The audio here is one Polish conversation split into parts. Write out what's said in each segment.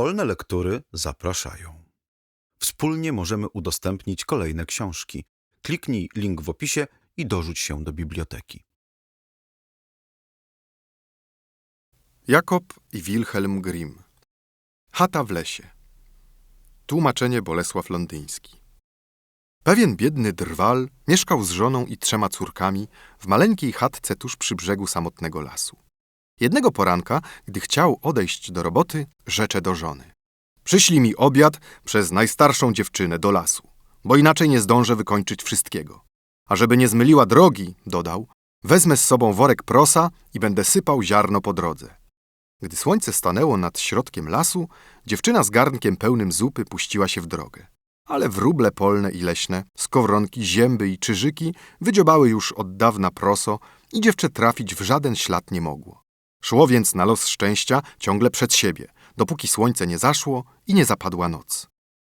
Wolne lektury zapraszają. Wspólnie możemy udostępnić kolejne książki. Kliknij link w opisie i dorzuć się do biblioteki. Jakob i Wilhelm Grimm. Chata w lesie. Tłumaczenie Bolesław Londyński. Pewien biedny drwal mieszkał z żoną i trzema córkami w maleńkiej chatce tuż przy brzegu samotnego lasu. Jednego poranka, gdy chciał odejść do roboty, rzecze do żony. Przyślij mi obiad przez najstarszą dziewczynę do lasu, bo inaczej nie zdążę wykończyć wszystkiego. A żeby nie zmyliła drogi, dodał, wezmę z sobą worek prosa i będę sypał ziarno po drodze. Gdy słońce stanęło nad środkiem lasu, dziewczyna z garnkiem pełnym zupy puściła się w drogę. Ale wróble polne i leśne, skowronki, zięby i czyżyki wydziobały już od dawna proso i dziewczę trafić w żaden ślad nie mogło. Szło więc na los szczęścia ciągle przed siebie, dopóki słońce nie zaszło i nie zapadła noc.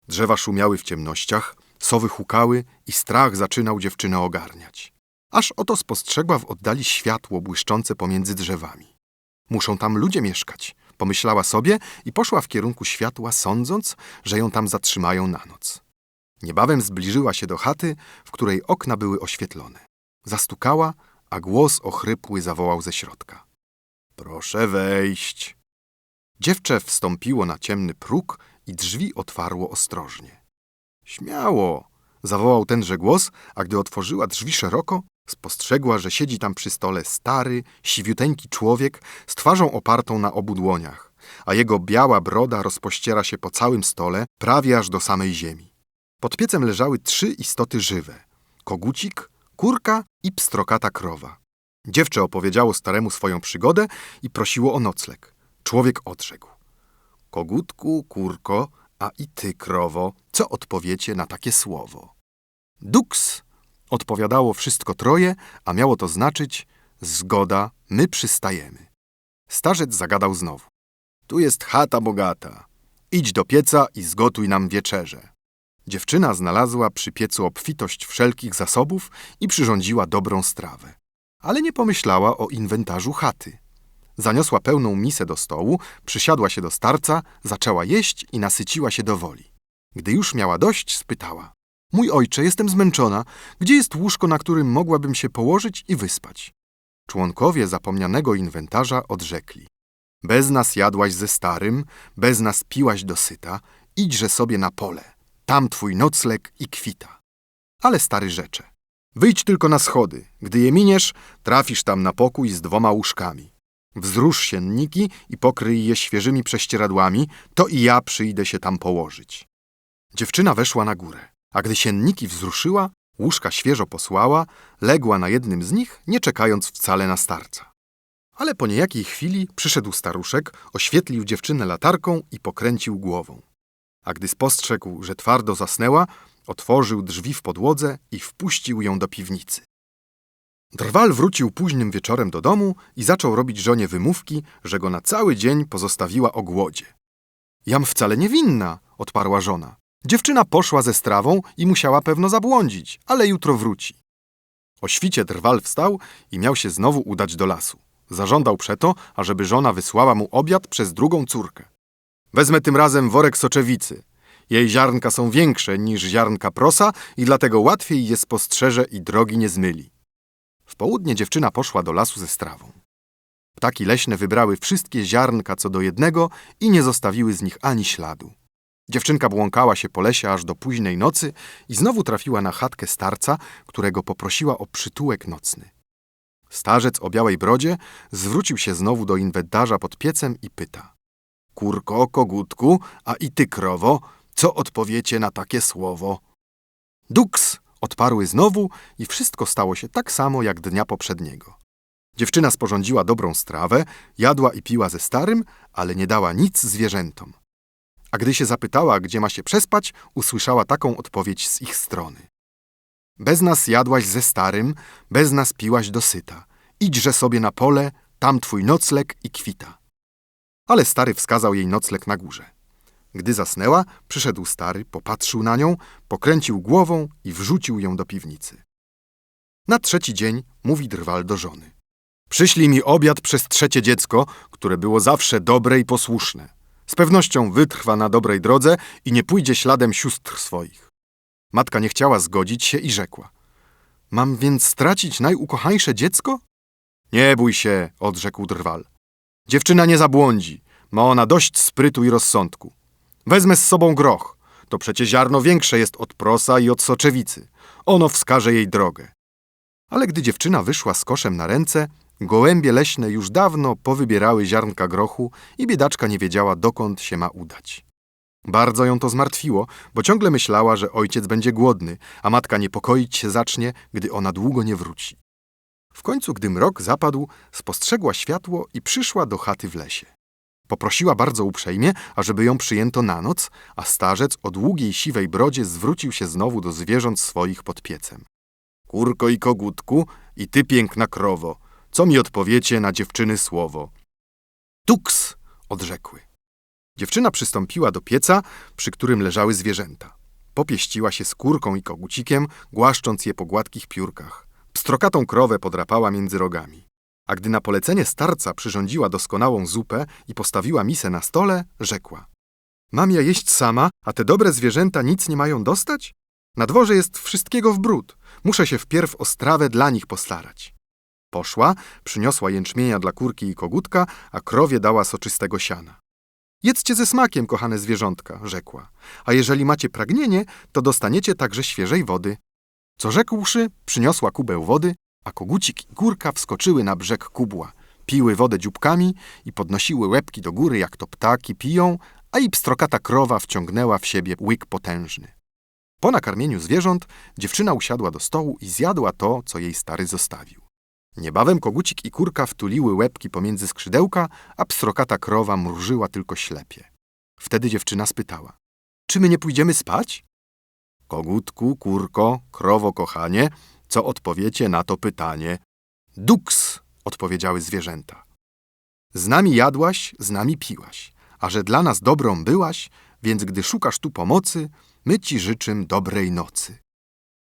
Drzewa szumiały w ciemnościach, sowy hukały i strach zaczynał dziewczynę ogarniać. Aż oto spostrzegła w oddali światło błyszczące pomiędzy drzewami. Muszą tam ludzie mieszkać, pomyślała sobie i poszła w kierunku światła, sądząc, że ją tam zatrzymają na noc. Niebawem zbliżyła się do chaty, w której okna były oświetlone. Zastukała, a głos ochrypły zawołał ze środka. Proszę wejść. Dziewczę wstąpiło na ciemny próg i drzwi otwarło ostrożnie. Śmiało, zawołał tenże głos, a gdy otworzyła drzwi szeroko, spostrzegła, że siedzi tam przy stole stary, siwiuteńki człowiek z twarzą opartą na obu dłoniach, a jego biała broda rozpościera się po całym stole, prawie aż do samej ziemi. Pod piecem leżały trzy istoty żywe: kogucik, kurka i pstrokata krowa. Dziewczę opowiedziało staremu swoją przygodę i prosiło o nocleg. Człowiek odrzekł: Kogutku, kurko, a i ty, krowo, co odpowiecie na takie słowo? Duks! Odpowiadało wszystko troje, a miało to znaczyć: Zgoda, my przystajemy. Starzec zagadał znowu: Tu jest chata bogata. Idź do pieca i zgotuj nam wieczerze. Dziewczyna znalazła przy piecu obfitość wszelkich zasobów i przyrządziła dobrą strawę. Ale nie pomyślała o inwentarzu chaty. Zaniosła pełną misę do stołu, przysiadła się do starca, zaczęła jeść i nasyciła się do woli. Gdy już miała dość, spytała: Mój ojcze, jestem zmęczona. Gdzie jest łóżko, na którym mogłabym się położyć i wyspać? Członkowie zapomnianego inwentarza odrzekli: Bez nas jadłaś ze starym, bez nas piłaś dosyta, idźże sobie na pole. Tam twój nocleg i kwita. Ale stary rzecze. Wyjdź tylko na schody. Gdy je miniesz, trafisz tam na pokój z dwoma łóżkami. Wzrusz sienniki i pokryj je świeżymi prześcieradłami, to i ja przyjdę się tam położyć. Dziewczyna weszła na górę, a gdy sienniki wzruszyła, łóżka świeżo posłała, legła na jednym z nich, nie czekając wcale na starca. Ale po niejakiej chwili przyszedł staruszek, oświetlił dziewczynę latarką i pokręcił głową. A gdy spostrzegł, że twardo zasnęła, otworzył drzwi w podłodze i wpuścił ją do piwnicy. Drwal wrócił późnym wieczorem do domu i zaczął robić żonie wymówki, że go na cały dzień pozostawiła o głodzie. Jam wcale nie winna, odparła żona. Dziewczyna poszła ze strawą i musiała pewno zabłądzić, ale jutro wróci. O świcie drwal wstał i miał się znowu udać do lasu. Zażądał przeto, ażeby żona wysłała mu obiad przez drugą córkę. Wezmę tym razem worek soczewicy. Jej ziarnka są większe niż ziarnka prosa i dlatego łatwiej je spostrzeże i drogi nie zmyli. W południe dziewczyna poszła do lasu ze strawą. Ptaki leśne wybrały wszystkie ziarnka co do jednego i nie zostawiły z nich ani śladu. Dziewczynka błąkała się po lesie aż do późnej nocy i znowu trafiła na chatkę starca, którego poprosiła o przytułek nocny. Starzec o białej brodzie zwrócił się znowu do inwentarza pod piecem i pyta. Kurko, kogutku, a i ty, krowo, co odpowiecie na takie słowo? Duks! Odparły znowu i wszystko stało się tak samo jak dnia poprzedniego. Dziewczyna sporządziła dobrą strawę, jadła i piła ze starym, ale nie dała nic zwierzętom. A gdy się zapytała, gdzie ma się przespać, usłyszała taką odpowiedź z ich strony. Bez nas jadłaś ze starym, bez nas piłaś dosyta. Idźże sobie na pole, tam twój nocleg i kwita. Ale stary wskazał jej nocleg na górze. Gdy zasnęła, przyszedł stary, popatrzył na nią, pokręcił głową i wrzucił ją do piwnicy. Na trzeci dzień mówi drwal do żony. Przyślij mi obiad przez trzecie dziecko, które było zawsze dobre i posłuszne. Z pewnością wytrwa na dobrej drodze i nie pójdzie śladem sióstr swoich. Matka nie chciała zgodzić się i rzekła. Mam więc stracić najukochańsze dziecko? Nie bój się, odrzekł drwal. Dziewczyna nie zabłądzi. Ma ona dość sprytu i rozsądku. Wezmę z sobą groch. To przecie ziarno większe jest od prosa i od soczewicy. Ono wskaże jej drogę. Ale gdy dziewczyna wyszła z koszem na ręce, gołębie leśne już dawno powybierały ziarnka grochu i biedaczka nie wiedziała, dokąd się ma udać. Bardzo ją to zmartwiło, bo ciągle myślała, że ojciec będzie głodny, a matka niepokoić się zacznie, gdy ona długo nie wróci. W końcu, gdy mrok zapadł, spostrzegła światło i przyszła do chaty w lesie. Poprosiła bardzo uprzejmie, ażeby ją przyjęto na noc, a starzec o długiej siwej brodzie zwrócił się znowu do zwierząt swoich pod piecem. Kurko i kogutku, i ty piękna krowo, co mi odpowiecie na dziewczyny słowo? Tuks, odrzekły. Dziewczyna przystąpiła do pieca, przy którym leżały zwierzęta. Popieściła się z kurką i kogucikiem, głaszcząc je po gładkich piórkach. Pstrokatą krowę podrapała między rogami. A gdy na polecenie starca przyrządziła doskonałą zupę i postawiła misę na stole, rzekła. Mam ja jeść sama, a te dobre zwierzęta nic nie mają dostać? Na dworze jest wszystkiego w bród. Muszę się wpierw o strawę dla nich postarać. Poszła, przyniosła jęczmienia dla kurki i kogutka, a krowie dała soczystego siana. Jedzcie ze smakiem, kochane zwierzątka, rzekła. A jeżeli macie pragnienie, to dostaniecie także świeżej wody. Co rzekłszy, przyniosła kubeł wody, a kogucik i kurka wskoczyły na brzeg kubła, piły wodę dzióbkami i podnosiły łebki do góry, jak to ptaki piją, a i pstrokata krowa wciągnęła w siebie łyk potężny. Po nakarmieniu zwierząt dziewczyna usiadła do stołu i zjadła to, co jej stary zostawił. Niebawem kogucik i kurka wtuliły łebki pomiędzy skrzydełka, a pstrokata krowa mrużyła tylko ślepie. Wtedy dziewczyna spytała: Czy my nie pójdziemy spać? Kogutku, kurko, krowo, kochanie, co odpowiecie na to pytanie? Duks, odpowiedziały zwierzęta. Z nami jadłaś, z nami piłaś, a że dla nas dobrą byłaś, więc gdy szukasz tu pomocy, my ci życzym dobrej nocy.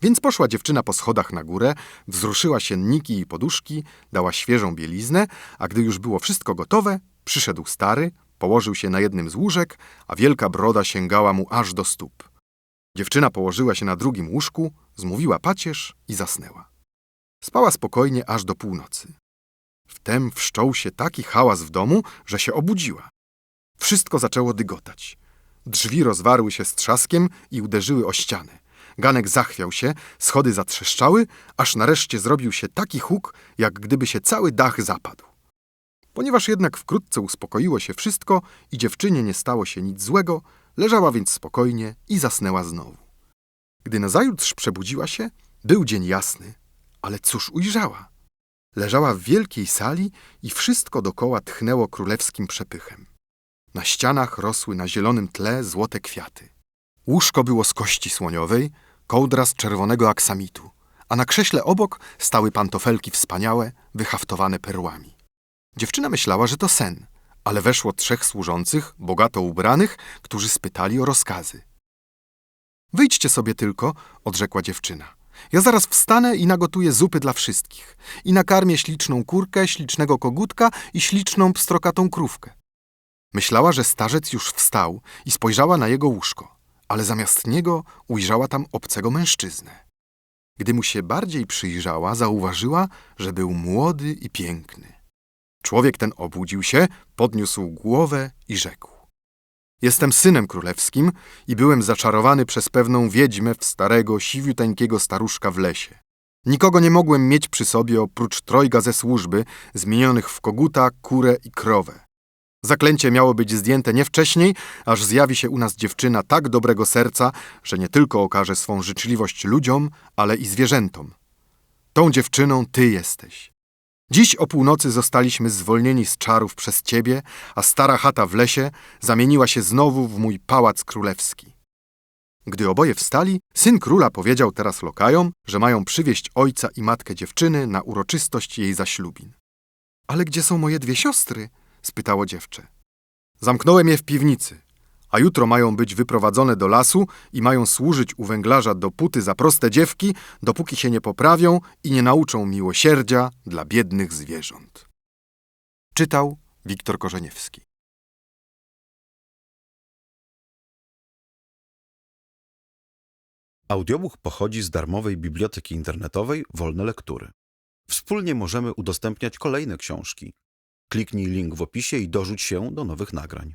Więc poszła dziewczyna po schodach na górę, wzruszyła sienniki i poduszki, dała świeżą bieliznę, a gdy już było wszystko gotowe, przyszedł stary, położył się na jednym z łóżek, a wielka broda sięgała mu aż do stóp. Dziewczyna położyła się na drugim łóżku, zmówiła pacierz i zasnęła. Spała spokojnie aż do północy. Wtem wszczął się taki hałas w domu, że się obudziła. Wszystko zaczęło dygotać. Drzwi rozwarły się z trzaskiem i uderzyły o ścianę. Ganek zachwiał się, schody zatrzeszczały, aż nareszcie zrobił się taki huk, jak gdyby się cały dach zapadł. Ponieważ jednak wkrótce uspokoiło się wszystko i dziewczynie nie stało się nic złego, leżała więc spokojnie i zasnęła znowu. Gdy nazajutrz przebudziła się, był dzień jasny, ale cóż ujrzała? Leżała w wielkiej sali i wszystko dokoła tchnęło królewskim przepychem. Na ścianach rosły na zielonym tle złote kwiaty. Łóżko było z kości słoniowej, kołdra z czerwonego aksamitu, a na krześle obok stały pantofelki wspaniałe, wyhaftowane perłami. Dziewczyna myślała, że to sen, ale weszło trzech służących, bogato ubranych, którzy spytali o rozkazy. Wyjdźcie sobie tylko, odrzekła dziewczyna. Ja zaraz wstanę i nagotuję zupy dla wszystkich. I nakarmię śliczną kurkę, ślicznego kogutka i śliczną pstrokatą krówkę. Myślała, że starzec już wstał i spojrzała na jego łóżko, ale zamiast niego ujrzała tam obcego mężczyznę. Gdy mu się bardziej przyjrzała, zauważyła, że był młody i piękny. Człowiek ten obudził się, podniósł głowę i rzekł. Jestem synem królewskim i byłem zaczarowany przez pewną wiedźmę w starego, siwiuteńkiego staruszka w lesie. Nikogo nie mogłem mieć przy sobie oprócz trojga ze służby, zmienionych w koguta, kurę i krowę. Zaklęcie miało być zdjęte nie wcześniej, aż zjawi się u nas dziewczyna tak dobrego serca, że nie tylko okaże swą życzliwość ludziom, ale i zwierzętom. Tą dziewczyną ty jesteś. Dziś o północy zostaliśmy zwolnieni z czarów przez ciebie, a stara chata w lesie zamieniła się znowu w mój pałac królewski. Gdy oboje wstali, syn króla powiedział teraz lokajom, że mają przywieźć ojca i matkę dziewczyny na uroczystość jej zaślubin. Ale gdzie są moje dwie siostry? spytało dziewczę. Zamknąłem je w piwnicy, a jutro mają być wyprowadzone do lasu i mają służyć u węglarza dopóty za proste dziewki, dopóki się nie poprawią i nie nauczą miłosierdzia dla biednych zwierząt. Czytał Wiktor Korzeniewski. Audiobook pochodzi z darmowej biblioteki internetowej Wolne Lektury. Wspólnie możemy udostępniać kolejne książki. Kliknij link w opisie i dorzuć się do nowych nagrań.